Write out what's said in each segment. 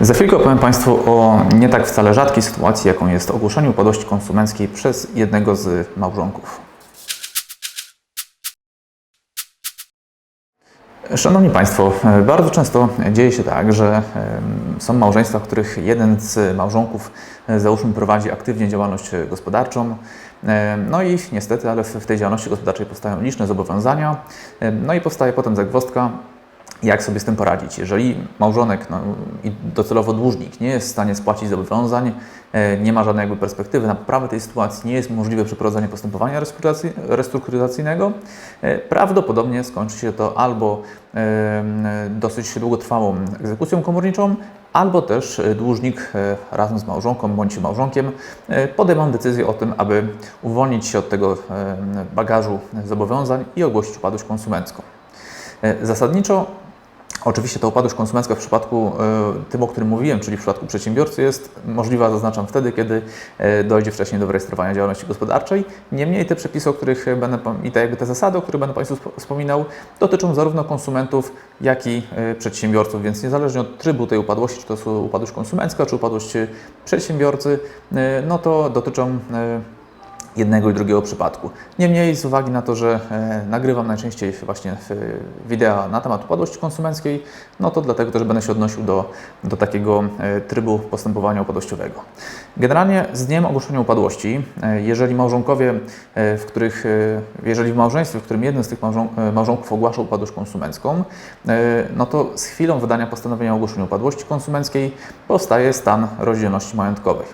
Za chwilkę opowiem Państwu o nie tak wcale rzadkiej sytuacji, jaką jest ogłoszenie upadłości konsumenckiej przez jednego z małżonków. Szanowni Państwo, e, bardzo często dzieje się tak, że są małżeństwa, w których jeden z małżonków, e, załóżmy, prowadzi aktywnie działalność e, gospodarczą. Em, No i niestety, ale w tej działalności gospodarczej powstają liczne zobowiązania. Em, No i powstaje potem zagwozdka, jak sobie z tym poradzić. Jeżeli małżonek no, i docelowo dłużnik nie jest w stanie spłacić zobowiązań, e, nie ma żadnej jakby perspektywy na poprawę tej sytuacji, nie jest możliwe przeprowadzenie postępowania restrukturyzacyjnego, e, prawdopodobnie skończy się to albo dosyć długotrwałą egzekucją komorniczą, albo też e, dłużnik razem z małżonką bądź małżonkiem podejmą decyzję o tym, aby uwolnić się od tego bagażu zobowiązań i ogłosić upadłość konsumencką. E, Zasadniczo Oczywiście ta upadłość konsumencka w przypadku e, tym, o którym mówiłem, czyli w przypadku przedsiębiorcy, jest możliwa, zaznaczam, wtedy, kiedy e, dojdzie wcześniej do wyrejestrowania działalności gospodarczej. Niemniej te przepisy, o których będę, i te, jakby te zasady, o których będę Państwu spo- wspominał, dotyczą zarówno konsumentów, jak i przedsiębiorców, więc niezależnie od trybu tej upadłości, czy to jest upadłość konsumencka, czy upadłość przedsiębiorcy, no to dotyczą jednego i drugiego przypadku. Niemniej z uwagi na to, że e, nagrywam najczęściej właśnie w, wideo na temat upadłości konsumenckiej, no to dlatego też będę się odnosił do, do takiego e, trybu postępowania upadłościowego. Generalnie z dniem ogłoszenia upadłości, e, jeżeli małżonkowie, e, w których, e, jeżeli w małżeństwie, w którym jeden z tych małżon, e, małżonków ogłasza upadłość konsumencką, e, no to z chwilą wydania postanowienia o ogłoszeniu upadłości konsumenckiej powstaje stan rozdzielności majątkowej.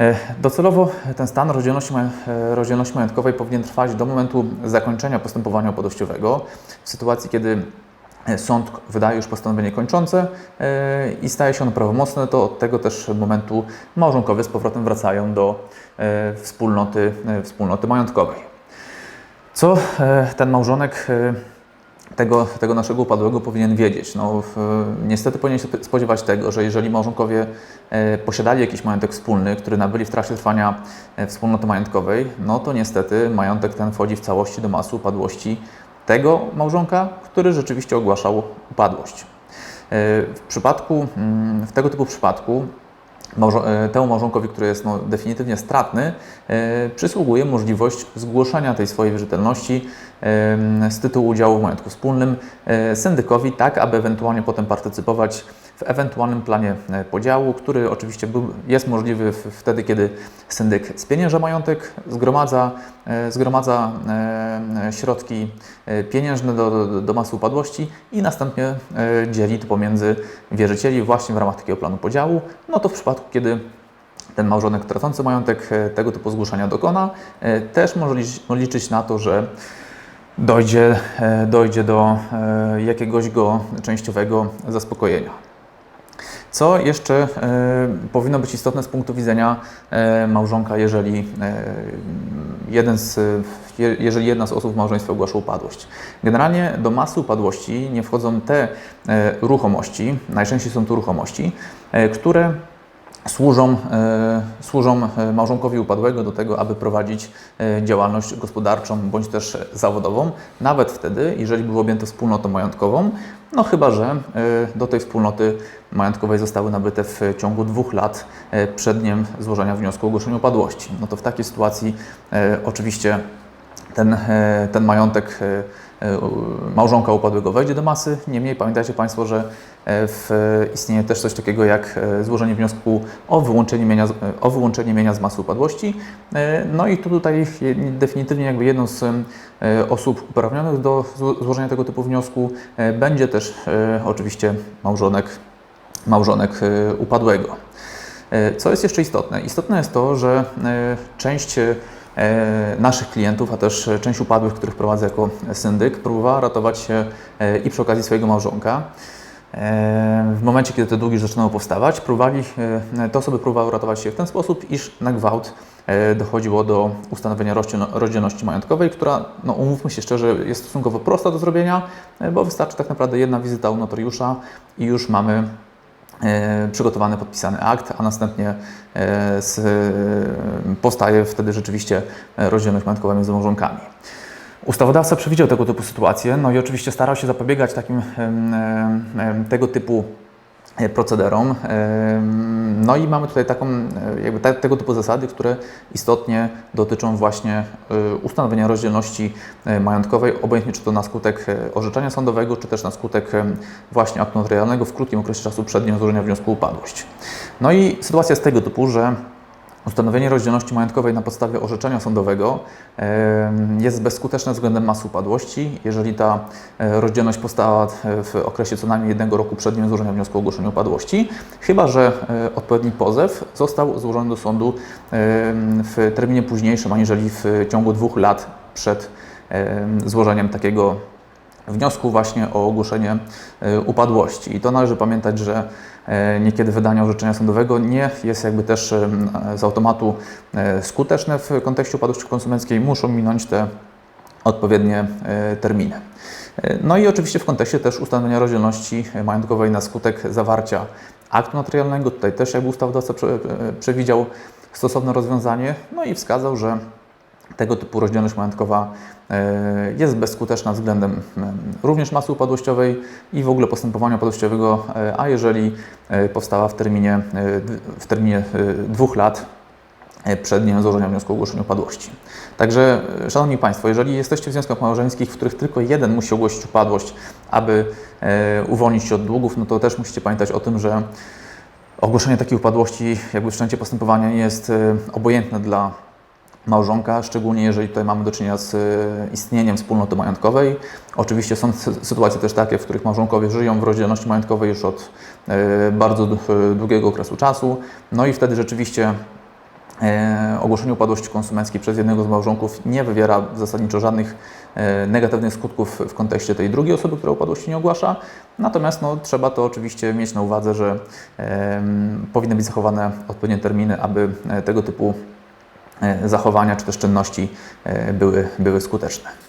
E, Docelowo ten stan rozdzielności, e, rozdzielności majątkowej powinien trwać do momentu zakończenia postępowania upadłościowego. W sytuacji, kiedy e, sąd wydaje już postanowienie kończące i staje się ono prawomocne, to od tego też momentu małżonkowie z powrotem wracają do wspólnoty, wspólnoty majątkowej. Co ten małżonek tego, tego naszego upadłego powinien wiedzieć. No, niestety powinien się spodziewać tego, że jeżeli małżonkowie e, posiadali jakiś majątek wspólny, który nabyli w trakcie trwania e, wspólnoty majątkowej, no to niestety majątek ten wchodzi w całości do masy upadłości tego małżonka, który rzeczywiście ogłaszał upadłość. E, W przypadku, mm, w tego typu przypadku e, temu małżonkowi, który jest no, definitywnie stratny, e, przysługuje możliwość zgłoszenia tej swojej wierzytelności z tytułu udziału w majątku wspólnym e, syndykowi, tak aby ewentualnie potem partycypować w ewentualnym planie e, podziału, który oczywiście był, jest możliwy wtedy, kiedy syndyk spienięża majątek, zgromadza, e, zgromadza e, środki pieniężne do, do, masy upadłości i następnie dzieli to pomiędzy wierzycieli właśnie w ramach takiego planu podziału. No to w przypadku, kiedy ten małżonek tracący majątek tego typu zgłoszenia dokona, też może liczyć, na to, że dojdzie, dojdzie do jakiegoś go częściowego zaspokojenia. Co jeszcze e, powinno być istotne z punktu widzenia e, małżonka, jeżeli, e, jeden z, je, jeżeli jedna z osób w małżeństwie ogłasza upadłość? Generalnie do masy upadłości nie wchodzą te ruchomości, najczęściej są to ruchomości, które służą, e, służą e, małżonkowi upadłego do tego, aby prowadzić e, działalność gospodarczą bądź też zawodową, nawet wtedy, jeżeli były objęte wspólnotą majątkową, no chyba, że do tej wspólnoty majątkowej zostały nabyte w ciągu dwóch lat przed dniem złożenia wniosku o ogłoszenie upadłości. No to w takiej sytuacji oczywiście ten, e, ten majątek e, e, małżonka upadłego wejdzie do masy. Niemniej pamiętajcie Państwo, że w, istnieje też coś takiego jak złożenie wniosku o wyłączenie mienia, o wyłączenie mienia z masy upadłości. No i tu tutaj definitywnie jakby jedną z osób uprawnionych do zło- złożenia tego typu wniosku będzie też oczywiście małżonek, małżonek upadłego. Co jest jeszcze istotne? Istotne jest to, że część naszych klientów, a też część upadłych, których prowadzę jako syndyk, próbowała ratować się e, i przy okazji swojego małżonka. E, W momencie, kiedy te długi zaczynały powstawać, próbowali, e, te osoby próbowały ratować się w ten sposób, iż na gwałt e, dochodziło do ustanowienia rozdzielno- rozdzielności majątkowej, która, no umówmy się szczerze, jest stosunkowo prosta do zrobienia, e, bo wystarczy tak naprawdę jedna wizyta u notariusza i już mamy e, przygotowany, podpisany akt, a następnie e, z, e, powstaje wtedy rzeczywiście e, rozdzielność majątkowa między małżonkami. Ustawodawca przewidział tego typu sytuacje, no i oczywiście starał się zapobiegać takim tego typu e, procederom. Em, No i mamy tutaj taką, e, jakby te, tego typu zasady, które istotnie dotyczą właśnie e, ustanowienia rozdzielności e, majątkowej, obojętnie czy to na skutek e, orzeczenia sądowego, czy też na skutek właśnie aktu notarialnego w krótkim okresie czasu przed dniem złożenia wniosku upadłość. No i sytuacja jest tego typu, że Ustanowienie rozdzielności majątkowej na podstawie orzeczenia sądowego jest bezskuteczne względem masy upadłości, jeżeli ta e, rozdzielność powstała e, w okresie co najmniej jednego roku przed dniem złożenia wniosku o ogłoszenie upadłości, chyba że e, odpowiedni pozew został złożony do sądu w terminie późniejszym, aniżeli w ciągu dwóch lat przed em, złożeniem takiego wniosku właśnie o ogłoszenie e, upadłości. I to należy pamiętać, że e, niekiedy wydanie orzeczenia sądowego nie jest jakby też z automatu e, skuteczne w kontekście upadłości konsumenckiej, muszą minąć te odpowiednie terminy. No i oczywiście w kontekście też ustanowienia rozdzielności majątkowej na skutek zawarcia aktu notarialnego. Tutaj też jakby ustawodawca prze- przewidział stosowne rozwiązanie, no i wskazał, że tego typu rozdzielność majątkowa e, jest bezskuteczna względem em, również masy upadłościowej i w ogóle postępowania upadłościowego, e, a jeżeli e, powstała w terminie, e, w terminie e, dwóch lat e, przed dniem złożenia wniosku o ogłoszenie upadłości. Także, e, Szanowni Państwo, jeżeli jesteście w związkach małżeńskich, w których tylko jeden musi ogłosić upadłość, aby e, uwolnić się od długów, no to też musicie pamiętać o tym, że ogłoszenie takiej upadłości, jakby wszczęcie postępowania nie jest e, obojętne dla małżonka, szczególnie jeżeli tutaj mamy do czynienia z e, istnieniem wspólnoty majątkowej. Oczywiście są sy- sytuacje też takie, w których małżonkowie żyją w rozdzielności majątkowej już od e, bardzo e, długiego okresu czasu. No i wtedy rzeczywiście ogłoszenie upadłości konsumenckiej przez jednego z małżonków nie wywiera zasadniczo żadnych negatywnych skutków w kontekście tej drugiej osoby, która upadłości nie ogłasza. Natomiast no, trzeba to oczywiście mieć na uwadze, że powinny być zachowane odpowiednie terminy, aby tego typu zachowania czy też czynności e, były, były skuteczne.